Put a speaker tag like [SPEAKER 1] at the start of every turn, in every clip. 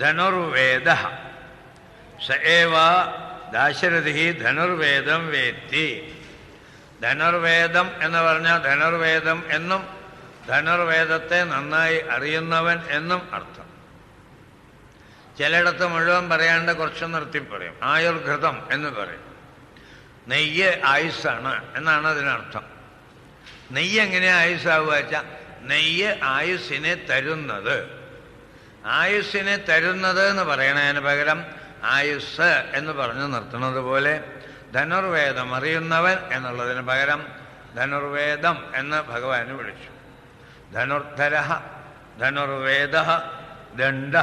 [SPEAKER 1] ധനുർവേദ. സ ഏവ ദാശരഥി ധനുർവേദം വേത്തി. ധനുർവേദം എന്ന് പറഞ്ഞാൽ ധനുർവേദം എന്നും ധനുർവേദത്തെ നന്നായി അറിയുന്നവൻ എന്നും അർത്ഥം. ചിലയിടത്ത് മുഴുവൻ പറയാണ്ട് കുറച്ച് നിർത്തി പറയും. ആയുർഘൃതം എന്ന് പറയും. നെയ്യ് ആയുസ്സാണ് എന്നാണ് അതിനർത്ഥം നെയ്യ് എങ്ങനെയാണ് ആയുസ്സാവുക വെച്ചാൽ നെയ്യ് ആയുസ്സിനെ തരുന്നത്. ആയുസ്സിനെ തരുന്നത് എന്ന് പറയണതിന് പകരം ആയുസ് എന്ന് പറഞ്ഞു നിർത്തുന്നത് പോലെ ധനുർവേദം അറിയുന്നവൻ എന്നുള്ളതിന് പകരം ധനുർവേദം എന്ന് ഭഗവാന് വിളിച്ചു. ധനുർധര ധനുർവേദ ദണ്ഡ.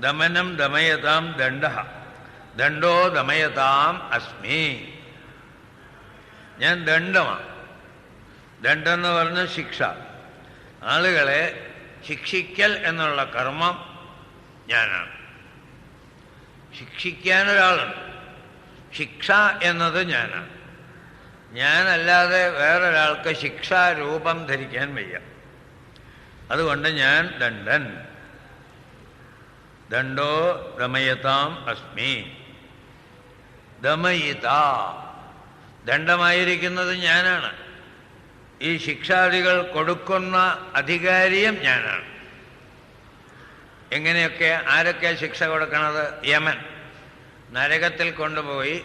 [SPEAKER 1] ദമനം ദമയതാം ദണ്ഡ. ദണ്ഡോ ദമയതാം അസ്മി. ഞാൻ ദണ്ഡമാണ് ദണ്ഡെന്ന് പറഞ്ഞ ശിക്ഷ. ആളുകളെ ശിക്ഷിക്കൽ എന്നുള്ള കർമ്മം ഞാനാണ്. ശിക്ഷിക്കാൻ ഒരാളുണ്ട് ശിക്ഷ എന്നത് ഞാനാണ്. ഞാനല്ലാതെ വേറൊരാൾക്ക് ശിക്ഷാരൂപം ധരിക്കാൻ വയ്യ. അതുകൊണ്ട് ഞാൻ ദണ്ഡൻ. ദണ്ഡോ ദമയതാം അസ്മി. ദമയിത. ദണ്ഡമായിരിക്കുന്നത് ഞാനാണ്. ഈ ശിക്ഷാദികൾ കൊടുക്കുന്ന അധികാരിയും ഞാനാണ്. എങ്ങനെയൊക്കെ ആരൊക്കെ ശിക്ഷ കൊടുക്കണത്? യമൻ. നരകത്തിൽ കൊണ്ടുപോയി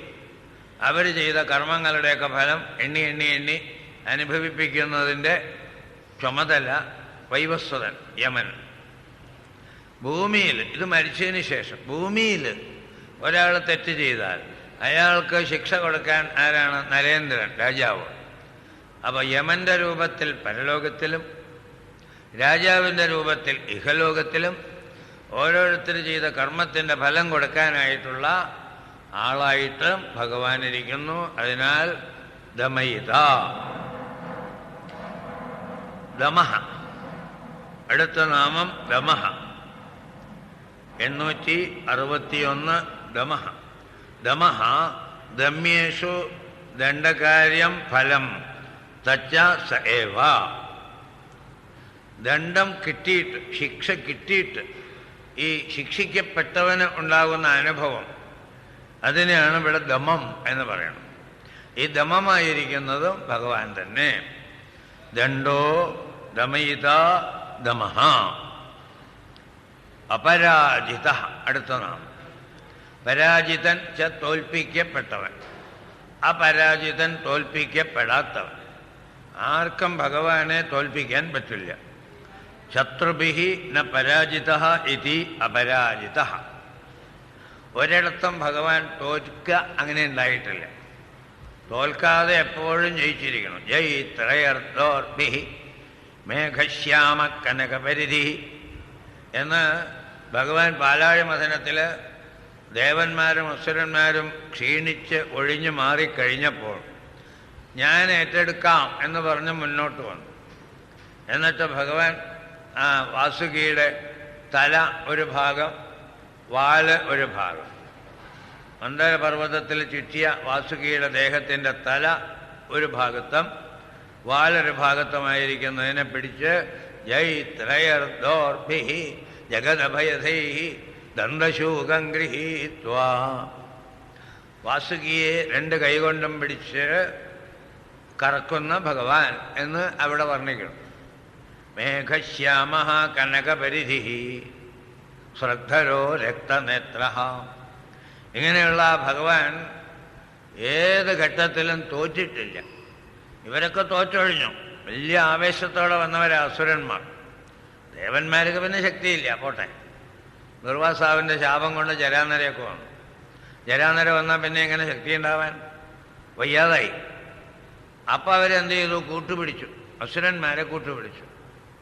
[SPEAKER 1] അവർ ചെയ്ത കർമ്മങ്ങളുടെയൊക്കെ ഫലം എണ്ണി എണ്ണി എണ്ണി അനുഭവിപ്പിക്കുന്നതിന്റെ ചുമതല വൈവസ്വതൻ യമൻ. ഭൂമിയിൽ ഇത് മരിച്ചതിന് ശേഷം ഭൂമിയിൽ ഒരാൾ തെറ്റ് ചെയ്താൽ അയാൾക്ക് ശിക്ഷ കൊടുക്കാൻ ആരാണ്? നരേന്ദ്രൻ രാജാവ്. അപ്പോൾ യമന്റെ രൂപത്തിൽ പരലോകത്തിലും രാജാവിന്റെ രൂപത്തിൽ ഇഹലോകത്തിലും ഓരോരുത്തർ ചെയ്ത കർമ്മത്തിന്റെ ഫലം കൊടുക്കാനായിട്ടുള്ള ആളായിട്ട് ഭഗവാൻ ഇരിക്കുന്നു. അതിനാൽ ദമയിത. ദമഹ. അടുത്ത നാമം ദമഹ. എണ്ണൂറ്റി അറുപത്തിയൊന്ന് ദമഹ. ദമഹ ദമ്യേഷു ദണ്ഡകാര്യം ഫലം. തച്ച സ ഏവ. ദണ്ഡം കിട്ടിയിട്ട് ശിക്ഷ കിട്ടിയിട്ട് ഈ ശിക്ഷിക്കപ്പെട്ടവന് ഉണ്ടാകുന്ന അനുഭവം. അതിനെയാണ് ഇവിടെ ദമം എന്ന് പറയണം. ഈ ദമമായിരിക്കുന്നത് ഭഗവാൻ തന്നെ. ദണ്ഡോ ദമയിത ദമഹ. അപരാജിത അടുത്ത നാം പരാജിതൻ ച തോൽപ്പിക്കപ്പെട്ടവൻ. അപരാജിതൻ തോൽപ്പിക്കപ്പെടാത്തവൻ. ആർക്കും ഭഗവാനെ തോൽപ്പിക്കാൻ പറ്റില്ല. ശത്രുഭി ന പരാജിത ഇതി അപരാജിത. ഒരിടത്തും ഭഗവാൻ തോൽക്കുക അങ്ങനെ ഉണ്ടായിട്ടില്ല. തോൽക്കാതെ എപ്പോഴും ജയിച്ചിരിക്കണം. ജയ് ത്രയർദോർഭി മേഘശ്യാമ കനകപരിധി. എന്ന് ഭഗവാൻ പാലാഴി മഥനത്തിൽ ദേവന്മാരും അസുരന്മാരും ക്ഷീണിച്ച് ഒഴിഞ്ഞു മാറിക്കഴിഞ്ഞപ്പോൾ ഞാൻ ഏറ്റെടുക്കാം എന്ന് പറഞ്ഞ് മുന്നോട്ട് വന്നു. എന്നിട്ട് ഭഗവാൻ വാസുകിയുടെ തല ഒരു ഭാഗം വാൽ ഒരു ഭാഗം. മന്ദരപർവതത്തിൽ ചുറ്റിയ വാസുകിയുടെ ദേഹത്തിന്റെ തല ഒരു ഭാഗത്തും വാലൊരു ഭാഗത്തുമായിരിക്കുന്നതിനെ പിടിച്ച് ജയ് ത്രയർദോർഭി ജഗദഭയധൈ ദന്തശൂകം ഗൃഹീത്വാ. വാസുകിയെ രണ്ട് കൈകൊണ്ടും പിടിച്ച് കറക്കുന്ന ഭഗവാൻ എന്ന് അവിടെ വർണിക്കണം. മേഘശ്യാമ കനകപരിധി. ശ്രദ്ധരോ രക്തനേത്ര ഇങ്ങനെയുള്ള ഭഗവാൻ ഏത് ഘട്ടത്തിലും തോറ്റിട്ടില്ല. ഇവരൊക്കെ തോറ്റൊഴിഞ്ഞു. വലിയ ആവേശത്തോടെ വന്നവരാ അസുരന്മാർ. ദേവന്മാർക്ക് പിന്നെ ശക്തിയില്ല പോട്ടെ. ദുർവാസാവിന്റെ ശാപം കൊണ്ട് ജരാനരയൊക്കെ വന്നു. ജരാനര വന്നാൽ പിന്നെ എങ്ങനെ ശക്തി ഉണ്ടാവാൻ വയ്യാതായി. അപ്പം അവരെന്ത് ചെയ്തു? കൂട്ടുപിടിച്ചു. അസുരന്മാരെ കൂട്ടുപിടിച്ചു.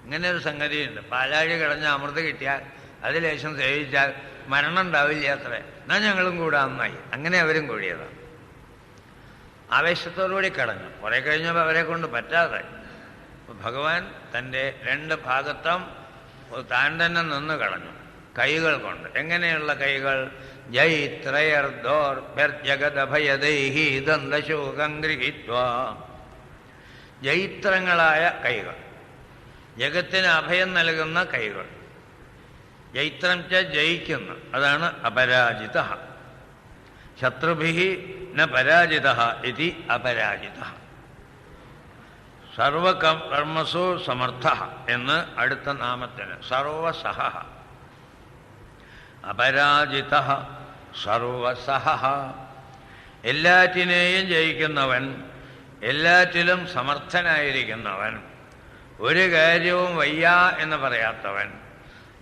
[SPEAKER 1] ഇങ്ങനെ ഒരു സംഗതിയുണ്ട്. പാലാഴി കിടഞ്ഞ അമൃത് കിട്ടിയാൽ അത് ലേശം സേവിച്ചാൽ മരണം ഉണ്ടാവില്ല അത്ര. എന്നാൽ ഞങ്ങളും കൂടെ അന്നായി അങ്ങനെ അവരും കൂടിയതാണ് ആവേശത്തോടുകൂടി കടഞ്ഞു കുറെ കഴിഞ്ഞപ്പോൾ അവരെ കൊണ്ട് പറ്റാതെ ഭഗവാൻ തന്റെ രണ്ട് ഭാഗത്തും താൻ തന്നെ നിന്ന് കളഞ്ഞു. കൈകൾ കൊണ്ട്. എങ്ങനെയുള്ള കൈകൾ? ജയ് ത്രയർദോർ ജഗദഭയദൈഹി ദന്തശോകം ഗൃഹീത്വ. ജൈത്രങ്ങളായ കൈകൾ. ജഗത്തിന് അഭയം നൽകുന്ന കൈകൾ. ജൈത്രം ച ജയിക്കുന്നു. അതാണ് അപരാജിത. ശത്രുഭി ന പരാജിത ഇതി അപരാജിത. സർവകർമ്മസു സമർത്ഥ എന്ന് അടുത്ത നാമത്തിന്. സർവസഹ. അപരാജിത സർവസഹ. എല്ലാറ്റിനെയും ജയിക്കുന്നവൻ എല്ലാറ്റിലും സമർത്ഥനായിരിക്കുന്നവൻ. ഒരു കാര്യവും വയ്യ എന്ന് പറയാത്തവൻ.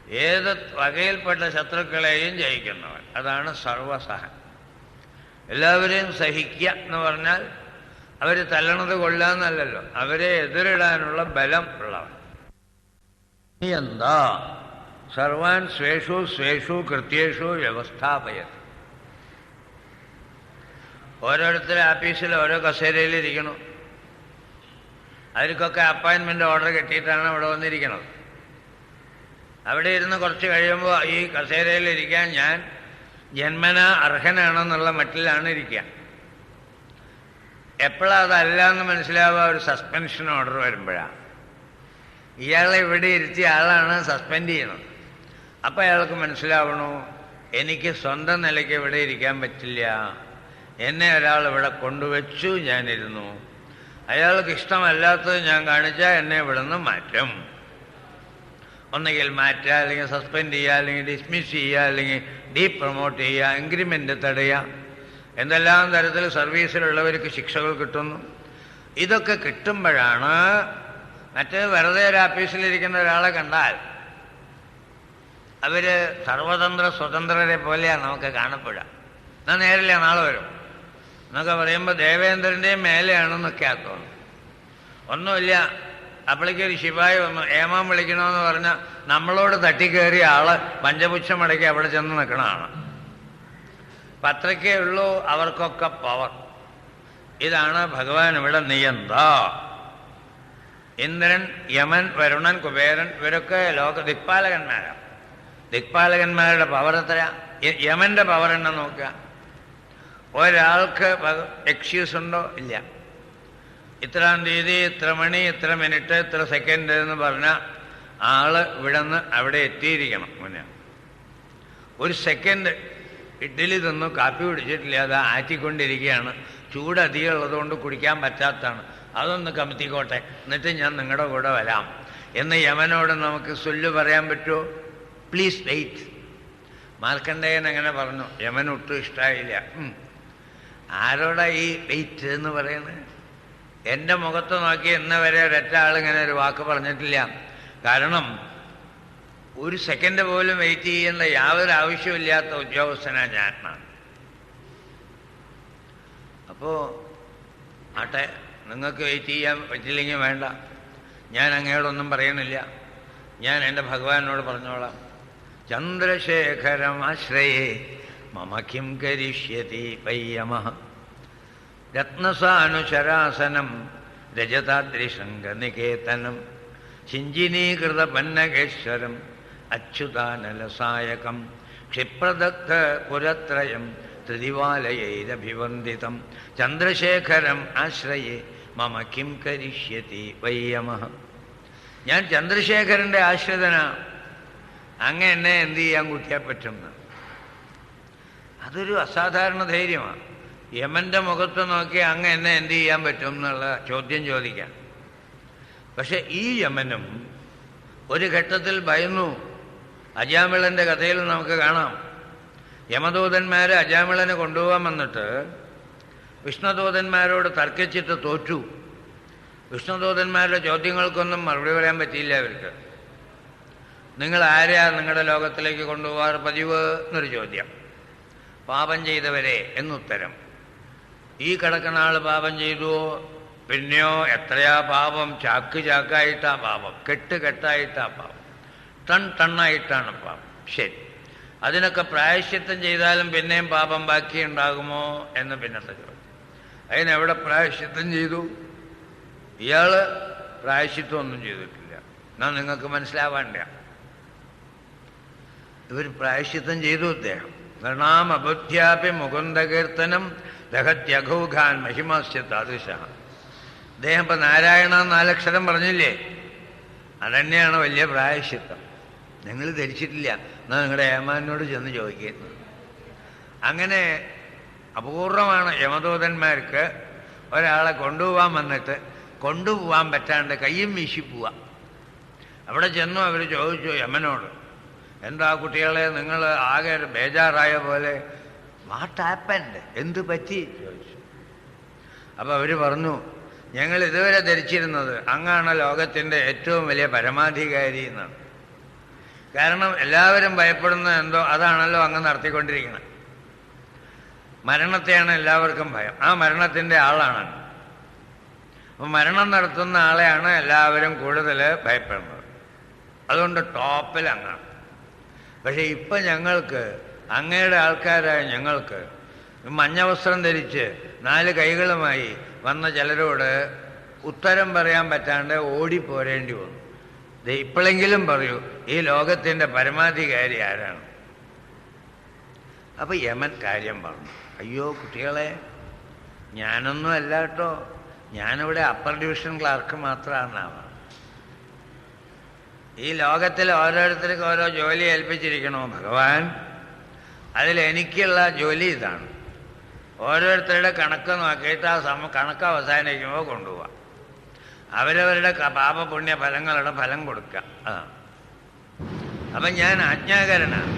[SPEAKER 1] ഏത് വകയിൽപ്പെട്ട ശത്രുക്കളെയും ജയിക്കുന്നവൻ. അതാണ് സർവസഹൻ എല്ലാവരെയും സഹിക്കുക എന്ന് പറഞ്ഞാൽ അവർ തല്ലണത് കൊള്ളാന്നല്ലോ അവരെ എതിരിടാനുള്ള ബലം ഉള്ളവൻ. എന്താ? സർവാൻ സ്വേഷു സ്വേഷു കൃത്യേഷു വ്യവസ്ഥാപയത്. ഓരോരുത്തരും ആഫീസിൽ ഓരോ കസേരയിൽ ഇരിക്കണം അവർക്കൊക്കെ അപ്പോയിൻമെന്റ് ഓർഡർ കിട്ടിയിട്ടാണ് അവിടെ വന്നിരിക്കുന്നത് അവിടെ ഇരുന്ന് കുറച്ച് കഴിയുമ്പോൾ ഈ കസേരയിൽ ഇരിക്കാൻ ഞാൻ ജന്മന അർഹനാണെന്നുള്ള മട്ടിലാണ് ഇരിക്കുക എപ്പോഴാണ് അതല്ല എന്ന് മനസ്സിലാവുക ഒരു സസ്പെൻഷൻ ഓർഡർ വരുമ്പോഴാണ് ഇയാളെ ഇവിടെ ഇരുത്തിയ ആളാണ് സസ്പെൻഡ് ചെയ്യണത് അപ്പം അയാൾക്ക് മനസ്സിലാവണു എനിക്ക് സ്വന്തം നിലയ്ക്ക് ഇവിടെ ഇരിക്കാൻ പറ്റില്ല. എന്നെ ഒരാൾ ഇവിടെ കൊണ്ടുവച്ചു ഞാനിരുന്നു. അയാൾക്ക് ഇഷ്ടമല്ലാത്തത് ഞാൻ കാണിച്ചാൽ എന്നെ ഇവിടെ നിന്ന് മാറ്റും. ഒന്നുകിൽ മാറ്റുക അല്ലെങ്കിൽ സസ്പെൻഡ് ചെയ്യുക അല്ലെങ്കിൽ ഡിസ്മിസ് ചെയ്യുക അല്ലെങ്കിൽ ഡീ പ്രൊമോട്ട് ചെയ്യുക ഇൻക്രിമെന്റ് തടയുക എന്തെല്ലാം തരത്തിൽ സർവീസിലുള്ളവർക്ക് ശിക്ഷകൾ കിട്ടുന്നു. ഇതൊക്കെ കിട്ടുമ്പോഴാണ് മറ്റേ വെറുതെ ഒരു ആഫീസിലിരിക്കുന്ന ഒരാളെ കണ്ടാൽ അവർ സർവതന്ത്ര സ്വതന്ത്രരെ പോലെയാണ് നമുക്ക് കാണപ്പെടുക. എന്നാൽ നേരില്ല നാളെ വരും. എന്നൊക്കെ പറയുമ്പോൾ ദേവേന്ദ്രന്റെയും മേലെയാണെന്നൊക്കെ തോന്നും ഒന്നുമില്ല. അപ്പോഴേക്ക് ഒരു ശിവായി വന്നു. ഏമാൻ വിളിക്കണമെന്ന് പറഞ്ഞാൽ നമ്മളോട് തട്ടിക്കേറിയ ആൾ പഞ്ചപുച്ഛം അടക്കി അവിടെ ചെന്ന് നിൽക്കണതാണ് പത്രക്കേ ഉള്ളൂ അവർക്കൊക്കെ പവർ. ഇതാണ് ഭഗവാൻ ഇവിടെ നിയന്ത. ഇന്ദ്രൻ യമൻ വരുണൻ കുബേരൻ ഇവരൊക്കെ ലോക ദിക്പാലകന്മാരാണ് ദിക്പാലകന്മാരുടെ പവർ എത്ര യമന്റെ പവർ എന്നെ നോക്കുക. ഒരാൾക്ക് എക്സ്ക്യൂസ് ഉണ്ടോ? ഇല്ല. ഇത്രാം തീയതി ഇത്ര മണി ഇത്ര മിനിറ്റ് ഇത്ര സെക്കൻഡ് എന്ന് പറഞ്ഞാൽ ആൾ ഇവിടെ നിന്ന് അവിടെ എത്തിയിരിക്കണം മുന്നേ. ഒരു സെക്കൻഡ് ഇഡ്ഡലി തിന്നു കാപ്പി കുടിച്ചിട്ടില്ല അത് ആറ്റിക്കൊണ്ടിരിക്കുകയാണ്. ചൂട് അധികം ഉള്ളതുകൊണ്ട് കുടിക്കാൻ പറ്റാത്തതാണ്. അതൊന്ന് കമത്തിക്കോട്ടെ. എന്നിട്ട് ഞാൻ നിങ്ങളുടെ കൂടെ വരാം. എന്ന് യമനോട് നമുക്ക് സൊല്ല് പറയാൻ പറ്റുമോ പ്ലീസ് വെയിറ്റ് മാർക്കണ്ഡേയൻ അങ്ങനെ പറഞ്ഞു. യമൻ ഒട്ടും ഇഷ്ടമായില്ല. ആരോടാ ഈ വെയിറ്റ് എന്ന് പറയുന്നത്? എന്റെ മുഖത്ത് നോക്കി ഇന്ന് വരെ ഒരൊറ്റ ആളിങ്ങനെ ഒരു വാക്ക് പറഞ്ഞിട്ടില്ല. കാരണം ഒരു സെക്കൻഡ് പോലും വെയിറ്റ് ചെയ്യേണ്ട യാതൊരു ആവശ്യമില്ലാത്ത ഉദ്യോഗസ്ഥനാണ് ഞാൻ. അപ്പോൾ ആട്ടെ നിങ്ങൾക്ക് വെയിറ്റ് ചെയ്യാൻ പറ്റില്ലെങ്കിൽ വേണ്ട. ഞാൻ അങ്ങയോടൊന്നും പറയുന്നില്ല ഞാൻ എന്റെ ഭഗവാനോട് പറഞ്ഞോളാം. ചന്ദ്രശേഖരം ആശ്രയേ. മമ കിം കരിഷ്യതി പയ്യമ രത്നസാനുശരാസനം രജതാദ്രിശങ്കനികേതനം ശിഞ്ചിനീകൃത പന്നകേശ്വരം അച്യുതാനലസായകം. ക്ഷിപ്രദത്ത പുരത്രയം ത്രിദിവാലയൈരഭിവന്ദിതം. ചന്ദ്രശേഖരം ആശ്രയേ മമ കിം കരിഷ്യതി വയ്യമ ഞാൻ ചന്ദ്രശേഖരന്റെ ആശ്രിതനാ. അങ്ങനെ എന്നെ എന്ത് ചെയ്യാൻ കുട്ടിയാൽ പറ്റുമെന്ന് അതൊരു അസാധാരണ ധൈര്യമാണ് യമന്റെ മുഖത്ത് നോക്കി അങ്ങ് എന്നെ എന്ത് ചെയ്യാൻ പറ്റും എന്നുള്ള ചോദ്യം ചോദിക്കാം. പക്ഷെ ഈ യമനും ഒരു ഘട്ടത്തിൽ ഭയന്നു. അജാമിളന്റെ കഥയിൽ നമുക്ക് കാണാം. യമദൂതന്മാരെ അജാമിളനെ കൊണ്ടുപോകാൻ വന്നിട്ട് വിഷ്ണുദൂതന്മാരോട് തർക്കിച്ചിട്ട് തോറ്റു. വിഷ്ണുദൂതന്മാരുടെ ചോദ്യങ്ങൾക്കൊന്നും മറുപടി പറയാൻ പറ്റിയില്ല അവർക്ക് നിങ്ങൾ ആരെയാ നിങ്ങളുടെ ലോകത്തിലേക്ക് കൊണ്ടുപോകാറ് പതിവ് എന്നൊരു ചോദ്യം. പാപം ചെയ്തവരെ എന്നുത്തരം. ഈ കിടക്കുന്ന ആൾ പാപം ചെയ്തു പിന്നെയോ എത്രയാ പാപം? ചാക്ക് ചാക്കായിട്ടാ പാപം. കെട്ട് കെട്ടായിട്ടാ പാപം. ടൺ ടണ്ണായിട്ടാണ് പാപം. ശരി. അതിനൊക്കെ പ്രായശ്ചിത്തം ചെയ്താലും പിന്നെയും പാപം ബാക്കിയുണ്ടാകുമോ എന്ന് പിന്നത്തെ ചോദ്യം. അതിനെവിടെ പ്രായശ്ചിത്തം ചെയ്തു? ഇയാൾ പ്രായശ്ചിത്തം ഒന്നും ചെയ്തിട്ടില്ല. ഞാൻ നിങ്ങൾക്ക് മനസ്സിലാവാണ്ട ഇവർ പ്രായശ്ചിത്തം ചെയ്തു അദ്ദേഹം. നൃണാം ബുദ്ധ്യാപി മുകുന്ദകീർത്തനം ദഹത്യഘൂഖാൻ മഹിമാസ്യ താദൃശ. അദ്ദേഹം ഇപ്പൊ നാരായണ നാലക്ഷരം പറഞ്ഞില്ലേ? അതന്നെയാണ് വലിയ പ്രായശ്ചിത്തം. നിങ്ങൾ ധരിച്ചിട്ടില്ല. എന്നാൽ നിങ്ങളുടെ ഏമാനോട് ചെന്ന് ചോദിക്കുന്നു. അങ്ങനെ അപൂർവമാണ് യമദൂതന്മാർക്ക് ഒരാളെ കൊണ്ടുപോകാൻ വന്നിട്ട് കൊണ്ടുപോകാൻ പറ്റാണ്ട് കയ്യും വീശിപ്പോവാ പോവാ. അവിടെ ചെന്നു അവർ ചോദിച്ചു യമനോട് എന്താ കുട്ടികളെ നിങ്ങൾ ആകെ ബേജാറായ പോലെ? വാട്ട് ആപ്പൻഡ് എന്ത് പറ്റി? ചോദിച്ചു. അപ്പൊ പറഞ്ഞു ഞങ്ങൾ ഇതുവരെ ധരിച്ചിരുന്നത് അങ്ങാണ് ലോകത്തിന്റെ ഏറ്റവും വലിയ പരമാധികാരി എന്നാണ്. കാരണം എല്ലാവരും ഭയപ്പെടുന്ന എന്തോ അതാണല്ലോ അങ്ങ് നടത്തിക്കൊണ്ടിരിക്കുന്നത്. മരണത്തെയാണ് എല്ലാവർക്കും ഭയം. ആ മരണത്തിന്റെ ആളാണ്. അപ്പൊ മരണം നടത്തുന്ന ആളെയാണ് എല്ലാവരും കൂടുതൽ ഭയപ്പെടുന്നത്. അതുകൊണ്ട് ടോപ്പിൽ അങ്ങാണ് പക്ഷെ ഇപ്പം ഞങ്ങൾക്ക് അങ്ങയുടെ ആൾക്കാരായ ഞങ്ങൾക്ക് മഞ്ഞ വസ്ത്രം ധരിച്ച് നാല് കൈകളുമായി വന്ന ചിലരോട് ഉത്തരം പറയാൻ പറ്റാണ്ട് ഓടിപ്പോരേണ്ടി വന്നു. ഇപ്പോഴെങ്കിലും പറയൂ ഈ ലോകത്തിന്റെ പരമാധികാരി ആരാണ്? അപ്പോൾ യമൻ കാര്യം പറഞ്ഞു. അയ്യോ കുട്ടികളെ ഞാനൊന്നും അല്ല കേട്ടോ. ഞാനിവിടെ അപ്പർ ഡിവിഷൻ ക്ലാർക്ക് മാത്രമാണ്. ഈ ലോകത്തിൽ ഓരോരുത്തർക്കും ഓരോ ജോലി ഏൽപ്പിച്ചിരിക്കണോ ഭഗവാൻ? അതിൽ എനിക്കുള്ള ജോലി ഇതാണ്. ഓരോരുത്തരുടെ കണക്ക് നോക്കിയിട്ട് ആ സമ കണക്ക് അവസാനിക്കുമ്പോൾ കൊണ്ടുപോവാം. അവരവരുടെ പാപപുണ്യ ഫലങ്ങളുടെ ഫലം കൊടുക്കുക അതാണ് അപ്പം ഞാൻ ആജ്ഞാകരനാണ്.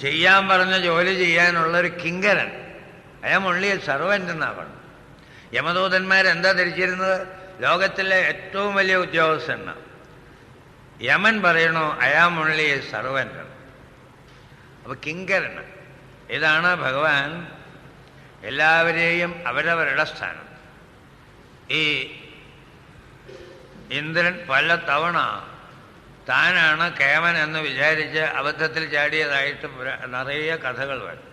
[SPEAKER 1] ചെയ്യാൻ പറഞ്ഞ ജോലി ചെയ്യാനുള്ളൊരു കിങ്കരൻ. അയാൾ ഉള്ളി സർവന്റ് എന്നാണ് പറഞ്ഞത്. യമദൂതന്മാരെന്താ ധരിച്ചിരുന്നത്? ലോകത്തിലെ ഏറ്റവും വലിയ ഉദ്യോഗസ്ഥനാണ് യമൻ പറയണു അയാം ഉള്ളി സർവന്റ് അപ്പൊ കിങ്കരണ് ഇതാണ് ഭഗവാൻ എല്ലാവരെയും അവരവരുടെ സ്ഥാനം. ഈ ഇന്ദ്രൻ പല തവണ താനാണ് കേമൻ എന്ന് വിചാരിച്ച് അബദ്ധത്തിൽ ചാടിയതായിട്ട് നിറയെ കഥകൾ വരും.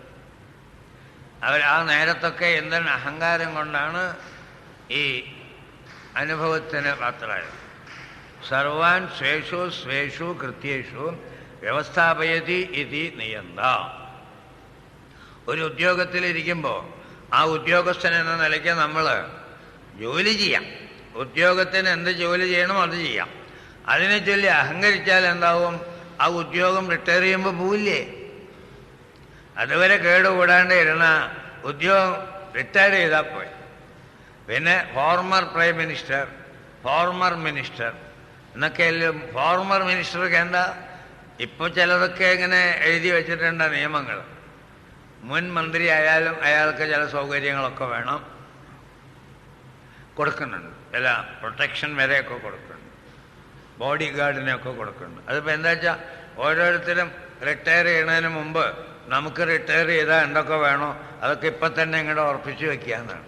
[SPEAKER 1] അവർ ആ നേരത്തൊക്കെ ഇന്ദ്രൻ അഹങ്കാരം കൊണ്ടാണ് ഈ അനുഭവത്തിന് പാത്രമായത്. സർവാൻ സ്വേഷു സ്വേഷു കൃത്യേഷു വ്യവസ്ഥാപയതി ഇതി നിയന്ത ഒരു ഉദ്യോഗത്തിലിരിക്കുമ്പോൾ ആ ഉദ്യോഗസ്ഥൻ എന്ന നിലയ്ക്ക് നമ്മൾ ജോലി ചെയ്യാം. ഉദ്യോഗത്തിന് എന്ത് ജോലി ചെയ്യണം അത് ചെയ്യാം. അതിനെ ചൊല്ലി അഹങ്കരിച്ചാൽ എന്താവും? ആ ഉദ്യോഗം റിട്ടയർ ചെയ്യുമ്പോൾ പോവില്ലേ? അതുവരെ കേടുകൂടാണ്ട് ഇരുന്ന ഉദ്യോഗം റിട്ടയർ ചെയ്താൽ പോയി പിന്നെ former prime minister former minister എന്നൊക്കെ ഫോർമർ മിനിസ്റ്റർക്ക് എന്താ? ഇപ്പൊ ചിലതൊക്കെ ഇങ്ങനെ എഴുതി വെച്ചിട്ടുണ്ട് നിയമങ്ങൾ. മുൻ മന്ത്രി ആയാലും അയാൾക്ക് ചില സൗകര്യങ്ങളൊക്കെ വേണം. കൊടുക്കുന്നുണ്ട്. ചില പ്രൊട്ടക്ഷൻ വരെയൊക്കെ കൊടുക്കുന്നുണ്ട്. ബോഡി ഗാർഡിനെയൊക്കെ കൊടുക്കുന്നുണ്ട്. അതിപ്പോൾ എന്താ വെച്ചാൽ ഓരോരുത്തരും റിട്ടയർ ചെയ്യുന്നതിന് മുമ്പ് നമുക്ക് റിട്ടയർ ചെയ്താൽ എന്തൊക്കെ വേണോ അതൊക്കെ ഇപ്പം തന്നെ ഇങ്ങോട്ട് ഉറപ്പിച്ചു എന്നാണ്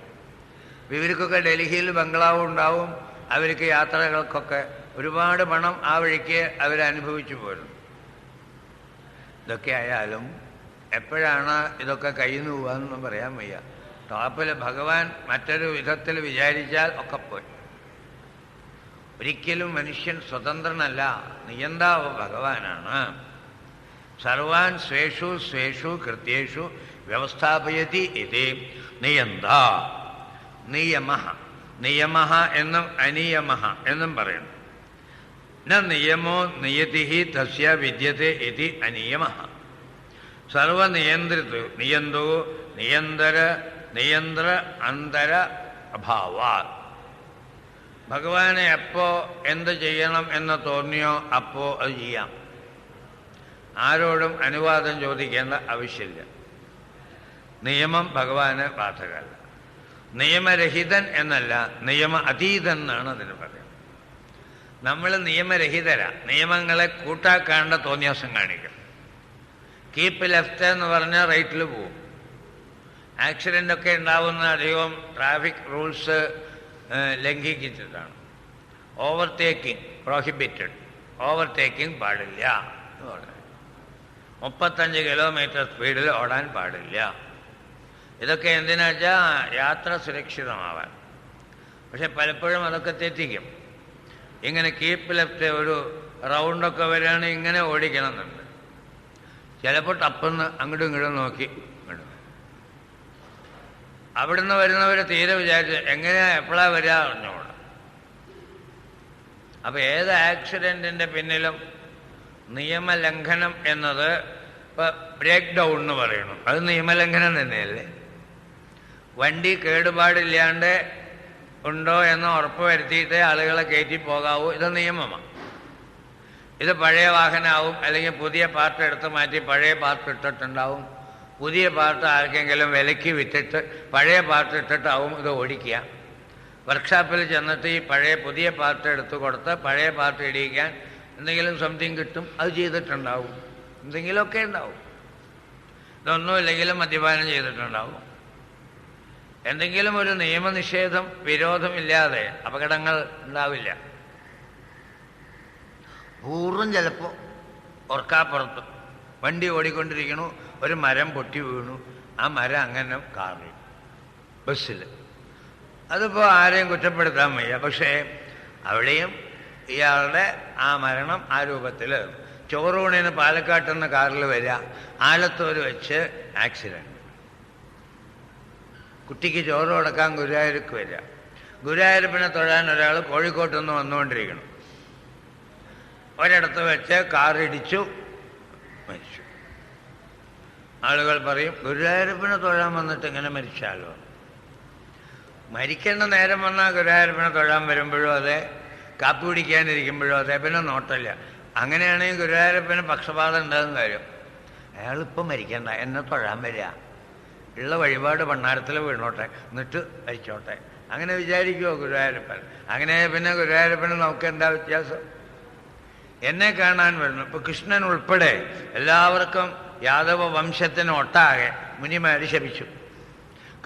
[SPEAKER 1] ഇവർക്കൊക്കെ ഡൽഹിയിൽ ബംഗ്ലാവ് ഉണ്ടാവും. അവർക്ക് യാത്രകൾക്കൊക്കെ ഒരുപാട് പണം ആ വഴിക്ക് അവരനുഭവിച്ചു പോരുന്നു. ഇതൊക്കെ ആയാലും എപ്പോഴാണ് ഇതൊക്കെ കയ്യിൽ നിന്ന് പോകാമെന്നൊന്നും പറയാൻ വയ്യ. ടോപ്പിൽ ഭഗവാൻ മറ്റൊരു വിധത്തിൽ വിചാരിച്ചാൽ ഒക്കെ പോയി. ഒരിക്കലും മനുഷ്യൻ സ്വതന്ത്രനല്ല നിയന്താവ് ഭഗവാനാണ്. സർവാൻ സ്വേഷു സ്വേഷു കൃത്യേഷു വ്യവസ്ഥാപയതി ഇത് നിയന്ത. നിയമ നിയമ എന്നും അനിയമ എന്നും പറയുന്നു. നിയമോ നിയതി തസ്യ വിദ്യത്തെ ഇതി അനിയമ സർവനിയന്ത്രിത് നിയന്തോ നിയന്തര നിയന്ത്ര അന്തര അഭാവാ ഭഗവാനെ എപ്പോ എന്ത് ചെയ്യണം എന്ന് തോന്നിയോ അപ്പോ അത് ചെയ്യാം। ആരോടും അനുവാദം ചോദിക്കേണ്ട ആവശ്യമില്ല। നിയമം ഭഗവാന് ബാധകമല്ല। നിയമരഹിതൻ എന്നല്ല നിയമ അതീതൻ എന്നാണ് അതിന് പറയുന്നത്। നമ്മൾ നിയമരഹിതരാ. നിയമങ്ങളെ കൂട്ടാക്കാണ്ട തോന്നിയാസം കാണിക്കും. കീപ്പ് ലെഫ്റ്റ് എന്ന് പറഞ്ഞാൽ റൈറ്റിൽ പോവും. ആക്സിഡന്റ് ഒക്കെ ഉണ്ടാവുന്ന അധികവും ട്രാഫിക് റൂൾസ് ലംഘിച്ചിട്ടാണ്. ഓവർടേക്കിംഗ് പ്രോഹിബിറ്റഡ് ഓവർടേക്കിംഗ് പാടില്ല എന്ന് പറഞ്ഞു. മുപ്പത്തഞ്ച് കിലോമീറ്റർ സ്പീഡിൽ ഓടാൻ പാടില്ല. ഇതൊക്കെ എന്തിനാ വെച്ചാൽ യാത്ര സുരക്ഷിതമാവാൻ. പക്ഷെ പലപ്പോഴും അതൊക്കെ തെറ്റിക്കും. ഇങ്ങനെ കീപ്പ് ലെഫ്റ്റ് ഒരു റൗണ്ടൊക്കെ വരികയാണ് ഇങ്ങനെ ഓടിക്കണം എന്നുണ്ട് ചിലപ്പോൾ ടപ്പെന്ന് അങ്ങോട്ടും ഇങ്ങോട്ടും നോക്കി അവിടുന്ന് വരുന്നവർ തീരെ വിചാരിച്ചു എങ്ങനെയാ എപ്പോഴാ വരിക അറിഞ്ഞോളാം അപ്പൊ ഏത് ആക്സിഡന്റിന്റെ പിന്നിലും നിയമലംഘനം എന്നത് ഇപ്പൊ ബ്രേക്ക് ഡൗൺ എന്ന് പറയുന്നു. അത് നിയമലംഘനം തന്നെയല്ലേ? വണ്ടി കേടുപാടില്ലാണ്ട് ഉണ്ടോ എന്ന് ഉറപ്പ് വരുത്തിയിട്ട് ആളുകളെ കയറ്റി പോകാവൂ. ഇത് നിയമമാണ്. ഇത് പഴയ വാഹനമാവും അല്ലെങ്കിൽ പുതിയ പാർട്ട് എടുത്ത് മാറ്റി പഴയ പാർട്ട് ഇട്ടിട്ടുണ്ടാവും. പുതിയ പാർട്ട് ആർക്കെങ്കിലും വിലയ്ക്ക് വിറ്റിട്ട് പഴയ പാർട്ട് ഇട്ടിട്ടാവും ഇത് ഓടിക്കുക. വർക്ക്ഷോപ്പിൽ ചെന്നിട്ട് ഈ പഴയ പുതിയ പാർട്ട് എടുത്തു കൊടുത്ത് പഴയ പാർട്ട് ഇടിയിക്കാൻ എന്തെങ്കിലും സംതിങ് കിട്ടും അത് ചെയ്തിട്ടുണ്ടാവും. എന്തെങ്കിലുമൊക്കെ ഉണ്ടാവും. ഇതൊന്നുമില്ലെങ്കിലും മദ്യപാനം ചെയ്തിട്ടുണ്ടാവും. എന്തെങ്കിലും ഒരു നിയമനിഷേധം വിരോധമില്ലാതെ അപകടങ്ങൾ ഉണ്ടാവില്ല. പൂർവം ചിലപ്പോൾ ഓർക്കാപ്പുറത്ത് വണ്ടി ഓടിക്കൊണ്ടിരിക്കണു ഒരു മരം പൊട്ടി വീണു ആ മരം അങ്ങനെ കാറി ബസ്സിൽ അതിപ്പോൾ ആരെയും കുറ്റപ്പെടുത്താൻ വയ്യ. പക്ഷേ അവിടെയും ഇയാളുടെ ആ മരണം ആ രൂപത്തിൽ ചോറൂണിന് പാലക്കാട്ടിൽ നിന്ന് കാറിൽ വരിക ആലത്തൂർ വെച്ച് ആക്സിഡന്റ് കുട്ടിക്ക് ചോറ് കൊടുക്കാൻ ഗുരുവായൂർക്ക് വരിക. ഗുരുവായൂരപ്പനെ തൊഴാൻ ഒരാൾ കോഴിക്കോട്ട് നിന്ന് വന്നുകൊണ്ടിരിക്കണം. ഒരിടത്ത് വെച്ച് കാറിടിച്ചു മരിച്ചു. ആളുകൾ പറയും ഗുരുവായൂരപ്പനെ തൊഴാൻ വന്നിട്ട് ഇങ്ങനെ മരിച്ചാലോ? മരിക്കേണ്ട നേരം വന്നാൽ ഗുരുവായൂരപ്പനെ തൊഴാൻ വരുമ്പോഴും അതെ കാപ്പി കുടിക്കാനിരിക്കുമ്പോഴും അതെ പിന്നെ നോട്ടല്ല അങ്ങനെയാണെങ്കിൽ ഗുരുവായൂരപ്പന് പക്ഷപാതം ഉണ്ടാകുന്ന കാര്യം. അയാളിപ്പം മരിക്കണ്ട എന്നെ തൊഴാൻ വരിക. ഉള്ള വഴിപാട് ഭണ്ണാരത്തിൽ വീണോട്ടെ എന്നിട്ട് അയച്ചോട്ടെ. അങ്ങനെ വിചാരിക്കുമോ ഗുരുവായൂരപ്പൻ? അങ്ങനെ പിന്നെ ഗുരുവായൂരപ്പന് നമുക്ക് എന്താ വ്യത്യാസം? എന്നെ കാണാൻ വരുന്നു. ഇപ്പൊ കൃഷ്ണൻ ഉൾപ്പെടെ എല്ലാവർക്കും യാദവ വംശത്തിന് ഒട്ടാകെ മുനിമാര് ശപിച്ചു.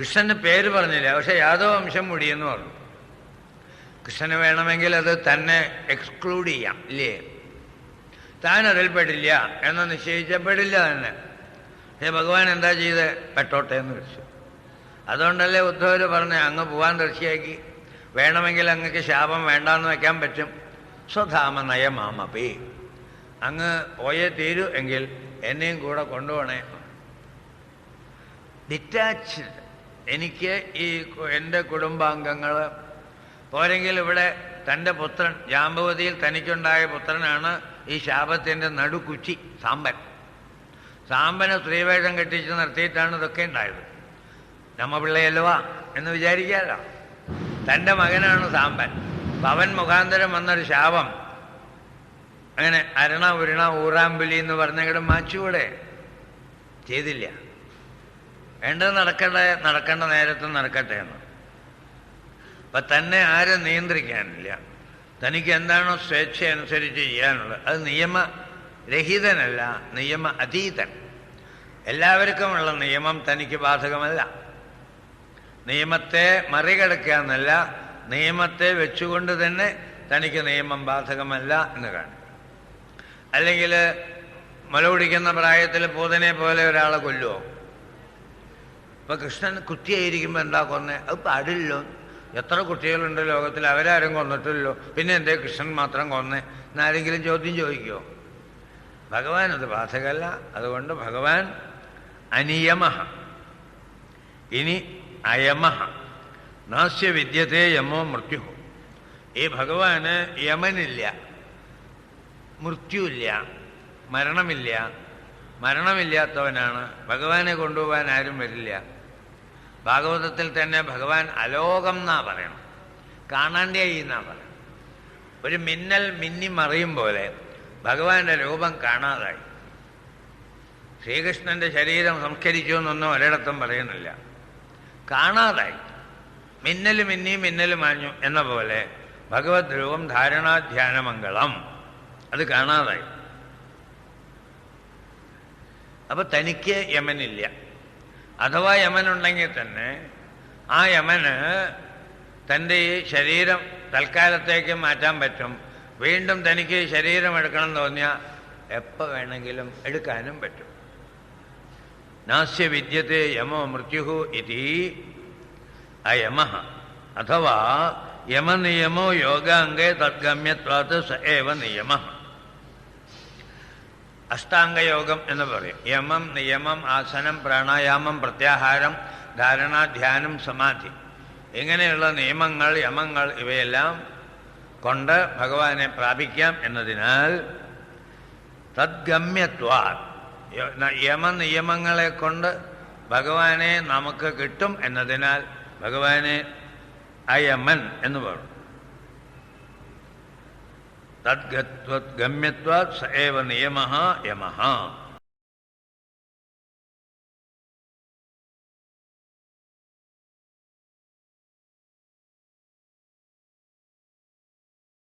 [SPEAKER 1] കൃഷ്ണന് പേര് പറഞ്ഞില്ല പക്ഷെ യാദവ വംശം മുടിയെന്ന് പറഞ്ഞു. കൃഷ്ണന് വേണമെങ്കിൽ അത് തന്നെ എക്സ്ക്ലൂഡ് ചെയ്യാം ഇല്ലേ? താൻ അതിൽപ്പെടില്ല എന്ന് നിശ്ചയിച്ചപ്പെടില്ല തന്നെ. പക്ഷെ ഭഗവാൻ എന്താ ചെയ്ത്? പെട്ടോട്ടെ എന്ന് വെച്ചു അതുകൊണ്ടല്ലേ ഉദ്ധവർ പറഞ്ഞ് അങ്ങ് പോവാൻ തീർച്ചയാക്കി വേണമെങ്കിൽ അങ്ങക്ക് ശാപം വേണ്ടാന്ന് വയ്ക്കാൻ പറ്റും. സ്വധാമ നയമാമപി. അങ്ങ് പോയേ തീരൂ എങ്കിൽ എന്നെയും കൂടെ കൊണ്ടുപോണേ. ഡിറ്റാച്ച്ഡ് എനിക്ക് ഈ എന്റെ കുടുംബാംഗങ്ങൾ പോരെങ്കിൽ ഇവിടെ തന്റെ പുത്രൻ ജാമ്പവതിയിൽ തനിക്കുണ്ടായ പുത്രനാണ് ഈ ശാപത്തിന്റെ നടുക്കുച്ചി സാമ്പൻ. സാമ്പനെ സ്ത്രീവേഷം കെട്ടിച്ച് നിർത്തിയിട്ടാണ് ഇതൊക്കെ ഉണ്ടായത്. നമ്മ പിള്ളയല്ലവാ എന്ന് വിചാരിക്കാമല്ലോ തന്റെ മകനാണ് സാമ്പൻ. പവൻ മുഖാന്തരം വന്നൊരു ശാപം. അങ്ങനെ അരണ ഉരുണ ഊറാമ്പുലി എന്ന് പറഞ്ഞെങ്കിലും മാച്ചുകൂടെ ചെയ്തില്ല. വേണ്ടത് നടക്കേണ്ട നടക്കേണ്ട നേരത്ത് നടക്കട്ടെ എന്ന്. അപ്പൊ തന്നെ ആരും നിയന്ത്രിക്കാനില്ല. തനിക്ക് എന്താണോ സ്വേച്ഛ അനുസരിച്ച് ചെയ്യാനുള്ളത്. അത് നിയമരഹിതനല്ല നിയമ അതീതൻ. എല്ലാവർക്കുമുള്ള നിയമം തനിക്ക് ബാധകമല്ല. നിയമത്തെ മറികടക്കുക എന്നല്ല നിയമത്തെ വെച്ചുകൊണ്ട് തന്നെ തനിക്ക് നിയമം ബാധകമല്ല എന്ന് കാണും അല്ലെങ്കിൽ മുല കുടിക്കുന്ന പ്രായത്തിൽ പൂതനെ പോലെ ഒരാളെ കൊല്ലുമോ ഇപ്പൊ കൃഷ്ണൻ കുത്തിയായിരിക്കുമ്പോൾ എന്താ കൊന്നേ? അത് പാടില്ലോ എത്ര കുട്ടികളുണ്ട് ലോകത്തിൽ അവരാരും കൊന്നിട്ടില്ലല്ലോ. പിന്നെ എന്തേ കൃഷ്ണൻ മാത്രം കൊന്നേ? എന്നാരെങ്കിലും ചോദ്യം ചോദിക്കുമോ ഭഗവാൻ അത് ബാധകമല്ല. അതുകൊണ്ട് ഭഗവാൻ അനിയമ ഇനി അയമ നാസ്യ വിദ്യത്തെ യമോ മൃത്യു ഈ ഭഗവാന് യമനില്ല. മൃത്യുവില്ല. മരണമില്ല. മരണമില്ലാത്തവനാണ്. ഭഗവാനെ കൊണ്ടുപോകാൻ ആരും വരില്ല. ഭാഗവതത്തിൽ തന്നെ ഭഗവാൻ അലോകം എന്നാ പറയണം. കാണാണ്ടേയി എന്നാ പറയണം. ഒരു മിന്നൽ മിന്നി മറിയും പോലെ ഭഗവാന്റെ രൂപം കാണാതായി. ശ്രീകൃഷ്ണന്റെ ശരീരം സംസ്കരിച്ചു എന്നൊന്നും ഒരിടത്തും പറയുന്നില്ല. കാണാതായി. മിന്നൽ മിന്നി മിന്നൽ മാഞ്ഞു എന്ന പോലെ ഭഗവത് രൂപം ധാരണാധ്യാനമംഗളം. അത് കാണാതായി. അപ്പൊ തനിക്ക് യമനില്ല. അഥവാ യമനുണ്ടെങ്കിൽ തന്നെ ആ യമന് തന്റെ ഈ ശരീരം തൽക്കാലത്തേക്ക് മാറ്റാൻ പറ്റും. വീണ്ടും തനിക്ക് ശരീരം എടുക്കണം എന്ന് തോന്നിയാൽ എപ്പോൾ വേണമെങ്കിലും എടുക്കാനും പറ്റും. നാസ്യ വിദ്യത്തെ യമോ മൃത്യു ഇതി അയമ അഥവാ യമനിയമോ യോഗാംഗേ തദ്ഗമ്യത്വാത് സ ഏവ നിയമ അഷ്ടാംഗയോഗം എന്ന് പറയും. യമം നിയമം ആസനം പ്രാണായാമം പ്രത്യാഹാരം ധാരണ ധ്യാനം സമാധി. ഇങ്ങനെയുള്ള നിയമങ്ങൾ യമങ്ങൾ ഇവയെല്ലാം കൊണ്ട് ഭഗവാനെ പ്രാപിക്കാം എന്നതിനാൽ തദ്ഗമ്യത്വാ യമനിയമങ്ങളെ കൊണ്ട് ഭഗവാനെ നമുക്ക് കിട്ടും എന്നതിനാൽ ഭഗവാനെ അയമൻ എന്ന് പറഞ്ഞു. തദ്ഗത്വത് സ ഏവ നിയമ യമ